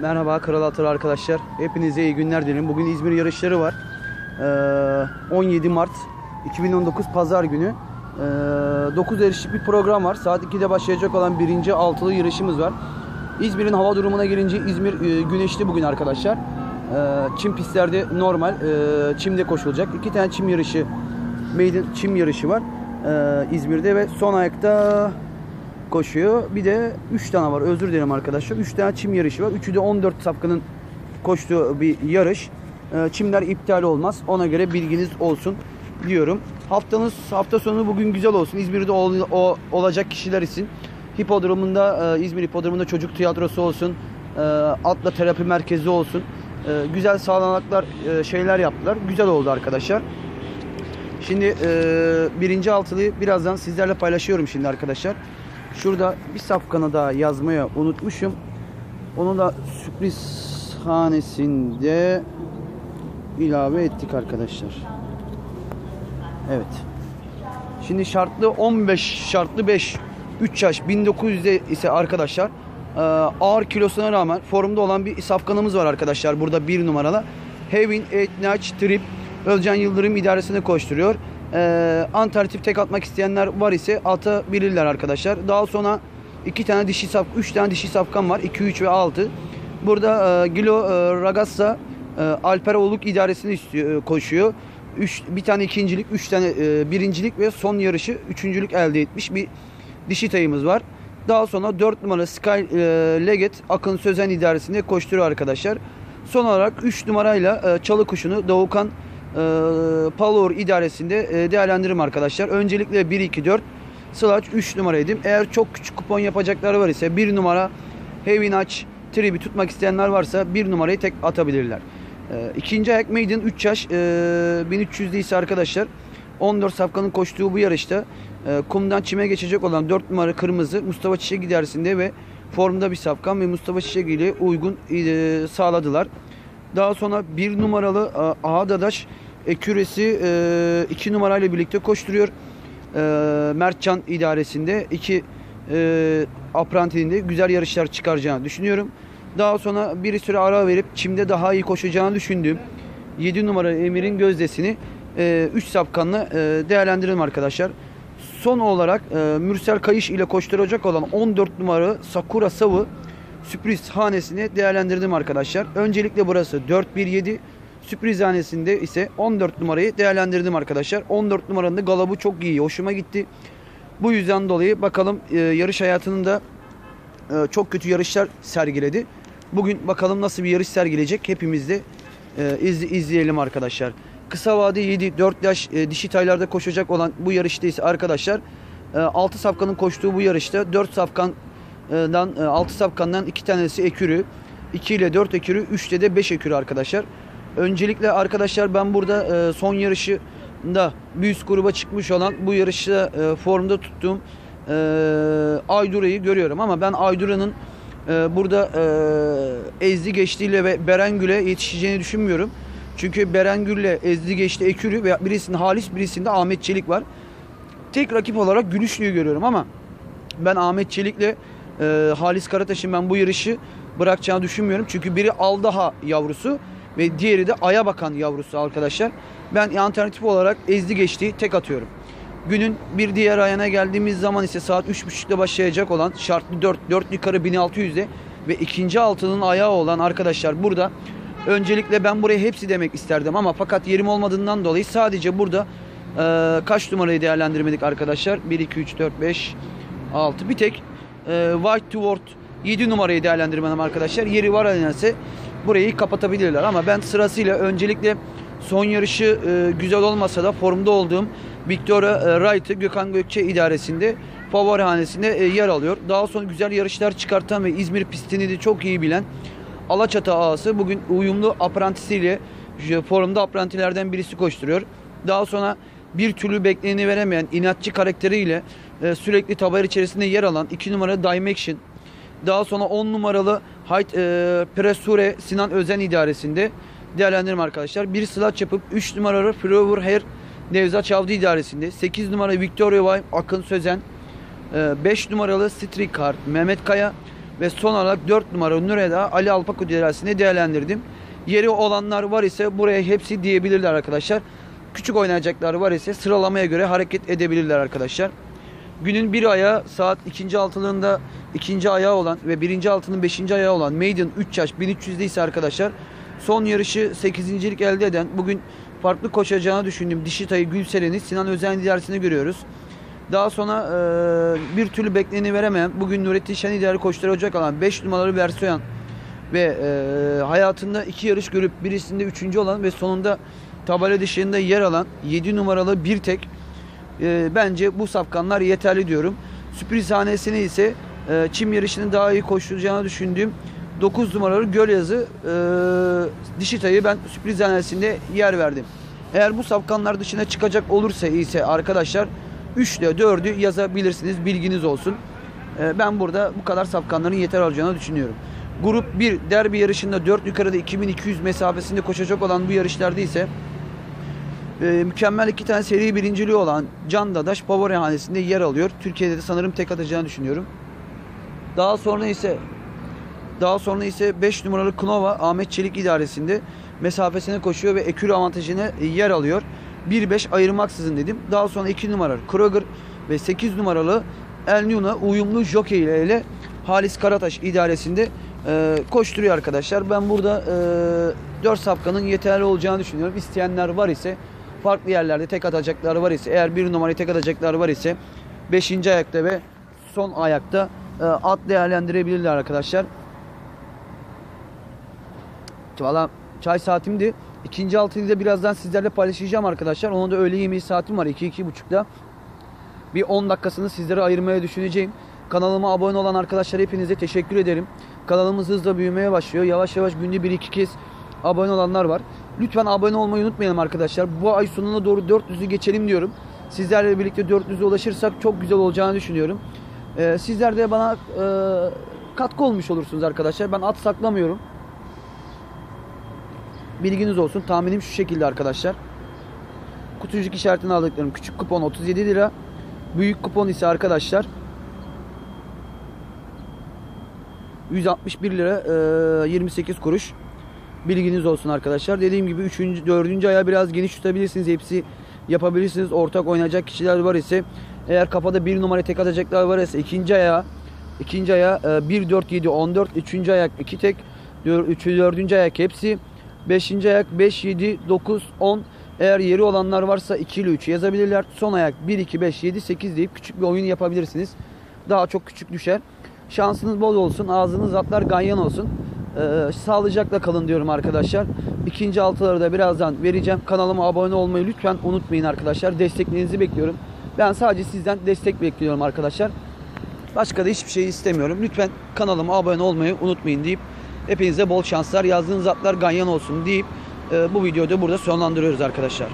Merhaba Kral Atır arkadaşlar. Hepinize iyi günler dilerim. Bugün İzmir yarışları var. Ee, 17 Mart 2019 Pazar günü. Ee, 9 yarışlık bir program var. Saat 2'de başlayacak olan birinci altılı yarışımız var. İzmir'in hava durumuna gelince İzmir e, güneşli bugün arkadaşlar. Ee, çim pistlerde normal. e, çimde koşulacak. İki tane çim yarışı, maiden çim yarışı var. Ee, İzmir'de ve son ayakta koşuyor. Bir de 3 tane var. Özür dilerim arkadaşlar. 3 tane çim yarışı var. Üçü de 14 sapkının koştuğu bir yarış. Ee, Çimler iptal olmaz. Ona göre bilginiz olsun diyorum. Haftanız hafta sonu bugün güzel olsun. İzmir'de ol- o- olacak kişiler için hipodromunda e, İzmir hipodromunda çocuk tiyatrosu olsun. e, Atla terapi merkezi olsun. E, güzel sağlanaklar şeyler yaptılar. Güzel oldu arkadaşlar. Şimdi birinci altılıyı birazdan sizlerle paylaşıyorum şimdi arkadaşlar. Şurada bir safkanı daha yazmaya unutmuşum. Onu da sürpriz hanesinde ilave ettik arkadaşlar. Evet. Şimdi şartlı 15, şartlı 5, 3 yaş 1900'de ise arkadaşlar e, ağır kilosuna rağmen formda olan bir safkanımız var arkadaşlar. Burada bir numaralı. Hevin Etnaç Trip Özcan Yıldırım idaresinde koşturuyor. E, alternatif tek atmak isteyenler var ise atabilirler arkadaşlar. Daha sonra iki tane dişi saf, üç tane dişi safkan var. 2, 3 ve 6. Burada e, Gilo e, Ragazza e, Alper Oğluk idaresini istiyor, e, koşuyor. Üç, bir tane ikincilik, üç tane e, birincilik ve son yarışı üçüncülük elde etmiş bir dişi tayımız var. Daha sonra 4 numara Sky e, Leggett Akın Sözen idaresinde koşturuyor arkadaşlar. Son olarak 3 numarayla e, Çalı Kuşu'nu Doğukan Palor idaresinde e, değerlendiririm arkadaşlar. Öncelikle 1-2-4 Sılaç 3 numaraydım. Eğer çok küçük kupon yapacakları var ise 1 numara Heavy Notch Tribi tutmak isteyenler varsa 1 numarayı tek atabilirler. E, ikinci ayak Maiden 3 yaş e, 1300'de ise arkadaşlar 14 safkanın koştuğu bu yarışta e, kumdan çime geçecek olan 4 numara kırmızı Mustafa Çiçek idaresinde ve formda bir safkan ve Mustafa Çiçek ile uygun e, sağladılar. Daha sonra bir numaralı e, Ağdadaş eküresi 2 numarayla birlikte koşturuyor. E, Mertcan idaresinde iki e, aprantinde güzel yarışlar çıkaracağını düşünüyorum. Daha sonra bir süre ara verip çimde daha iyi koşacağını düşündüğüm 7 numara Emir'in gözdesini 3 sapkanla e, değerlendirelim arkadaşlar. Son olarak e, Mürsel Kayış ile koşturacak olan 14 numara Sakura Savı sürpriz hanesini değerlendirdim arkadaşlar. Öncelikle burası 4-1-7 sürpriz hanesinde ise 14 numarayı değerlendirdim arkadaşlar. 14 numaranın da galabı çok iyi. Hoşuma gitti. Bu yüzden dolayı bakalım e, yarış hayatının da e, çok kötü yarışlar sergiledi. Bugün bakalım nasıl bir yarış sergileyecek hepimiz de e, iz, izleyelim arkadaşlar. Kısa vade 7 4 yaş e, dişi taylarda koşacak olan bu yarışta ise arkadaşlar e, 6 safkanın koştuğu bu yarışta 4 safkandan e, 6 safkandan 2 tanesi ekürü, 2 ile 4 ekürü, 3 ile de 5 ekürü arkadaşlar. Öncelikle arkadaşlar ben burada e, son yarışında bir üst gruba çıkmış olan bu yarışta e, formda tuttuğum e, Aydura'yı görüyorum ama ben Aydura'nın e, burada e, Ezdi geçtiğiyle ve Berengül'e yetişeceğini düşünmüyorum. Çünkü Berengül'le Ezdi geçti Ekürü ve birisinde Halis birisinde Ahmet Çelik var. Tek rakip olarak Gülüşlü'yü görüyorum ama ben Ahmet Çelik'le e, Halis Karataş'ın ben bu yarışı bırakacağını düşünmüyorum. Çünkü biri Aldaha yavrusu ve diğeri de Aya Bakan yavrusu arkadaşlar. Ben alternatif olarak Ezdi geçtiği tek atıyorum. Günün bir diğer ayağına geldiğimiz zaman ise saat 3.30'da başlayacak olan şartlı 4, 4 yukarı 1600'de ve ikinci altının ayağı olan arkadaşlar burada öncelikle ben buraya hepsi demek isterdim ama fakat yerim olmadığından dolayı sadece burada e, kaç numarayı değerlendirmedik arkadaşlar 1, 2, 3, 4, 5, 6 bir tek e, White Toward 7 numarayı değerlendirmedim arkadaşlar yeri var nedense burayı kapatabilirler ama ben sırasıyla öncelikle son yarışı e, güzel olmasa da formda olduğum Victoria e, Wright'ı Gökhan Gökçe idaresinde favori hanesinde e, yer alıyor. Daha sonra güzel yarışlar çıkartan ve İzmir pistini de çok iyi bilen Alaçatı ağası bugün uyumlu aprantisiyle e, forumda aprantilerden birisi koşturuyor. Daha sonra bir türlü bekleneni veremeyen inatçı karakteriyle e, sürekli tabar içerisinde yer alan 2 numaralı Dimection daha sonra 10 numaralı Hayt e, Presure Sinan Özen idaresinde değerlendirme arkadaşlar. Bir slaç yapıp 3 numaralı Flower Hair Nevzat Çavdi idaresinde. 8 numara Victoria Vime Akın Sözen. 5 numaralı Strikart Mehmet Kaya Ve son olarak 4 numara Nureda Ali Alpaku idaresinde değerlendirdim. Yeri olanlar var ise buraya hepsi diyebilirler arkadaşlar. Küçük oynayacaklar var ise sıralamaya göre hareket edebilirler arkadaşlar. Günün bir ayağı saat ikinci altılığında ikinci ayağı olan ve birinci altının beşinci ayağı olan Maiden 3 yaş 1300'de ise arkadaşlar son yarışı 8. elde eden bugün farklı koşacağını düşündüğüm dişi tayı Gülseren'i Sinan Özen idaresinde görüyoruz. Daha sonra e, bir türlü bekleni veremeyen bugün Nurettin Şen idaresi koşturacak olan 5 numaralı versiyon ve e, hayatında iki yarış görüp birisinde üçüncü olan ve sonunda tabela dışında yer alan 7 numaralı bir tek e, bence bu safkanlar yeterli diyorum. Sürpriz hanesine ise e, çim yarışını daha iyi koşturacağını düşündüğüm 9 numaralı Gölyazı e, dişi tayı ben sürpriz hanesinde yer verdim. Eğer bu safkanlar dışına çıkacak olursa ise arkadaşlar 3 ile 4'ü yazabilirsiniz bilginiz olsun. E, ben burada bu kadar safkanların yeter olacağını düşünüyorum. Grup 1 derbi yarışında 4 yukarıda 2200 mesafesinde koşacak olan bu yarışlarda ise e, mükemmel iki tane seri birinciliği olan Can Dadaş Favori hanesinde yer alıyor. Türkiye'de de sanırım tek atacağını düşünüyorum. Daha sonra ise daha sonra ise 5 numaralı Knova Ahmet Çelik idaresinde mesafesine koşuyor ve ekürü avantajına yer alıyor. 1-5 ayırmaksızın dedim. Daha sonra 2 numaralı Kroger ve 8 numaralı El Nuna uyumlu jockey ile, ile Halis Karataş idaresinde e, koşturuyor arkadaşlar. Ben burada e, 4 sapkanın yeterli olacağını düşünüyorum. İsteyenler var ise farklı yerlerde tek atacaklar var ise eğer bir numarayı tek atacaklar var ise 5. ayakta ve son ayakta e, at değerlendirebilirler arkadaşlar. Valla çay saatimdi. İkinci altıyı da birazdan sizlerle paylaşacağım arkadaşlar. Ona da öğle yemeği saatim var 2-2.30'da. Bir 10 dakikasını sizlere ayırmaya düşüneceğim. Kanalıma abone olan arkadaşlar hepinize teşekkür ederim. Kanalımız hızla büyümeye başlıyor. Yavaş yavaş günde 1-2 kez abone olanlar var. Lütfen abone olmayı unutmayalım arkadaşlar. Bu ay sonuna doğru 400'ü geçelim diyorum. Sizlerle birlikte 400'e ulaşırsak çok güzel olacağını düşünüyorum. Ee, sizler de bana e, katkı olmuş olursunuz arkadaşlar. Ben at saklamıyorum. Bilginiz olsun. Tahminim şu şekilde arkadaşlar. Kutucuk işaretini aldıklarım. Küçük kupon 37 lira. Büyük kupon ise arkadaşlar 161 lira e, 28 kuruş. Bilginiz olsun arkadaşlar. Dediğim gibi 3. 4. ayağı biraz geniş tutabilirsiniz. Hepsi yapabilirsiniz. Ortak oynayacak kişiler var ise eğer kafada bir numara tek atacaklar var ise ikinci ayağı ikinci ayağı 1 4 7 14 üçüncü ayak 2 tek 3 4. ayak hepsi 5. ayak 5 7 9 10 eğer yeri olanlar varsa 2 ile 3 yazabilirler. Son ayak 1 2 5 7 8 deyip küçük bir oyun yapabilirsiniz. Daha çok küçük düşer. Şansınız bol olsun. Ağzınız atlar ganyan olsun. Ee, sağlıcakla kalın diyorum arkadaşlar. İkinci altıları da birazdan vereceğim. Kanalıma abone olmayı lütfen unutmayın arkadaşlar. Desteklerinizi bekliyorum. Ben sadece sizden destek bekliyorum arkadaşlar. Başka da hiçbir şey istemiyorum. Lütfen kanalıma abone olmayı unutmayın deyip hepinize bol şanslar. Yazdığınız atlar ganyan olsun deyip e, bu videoyu da burada sonlandırıyoruz arkadaşlar.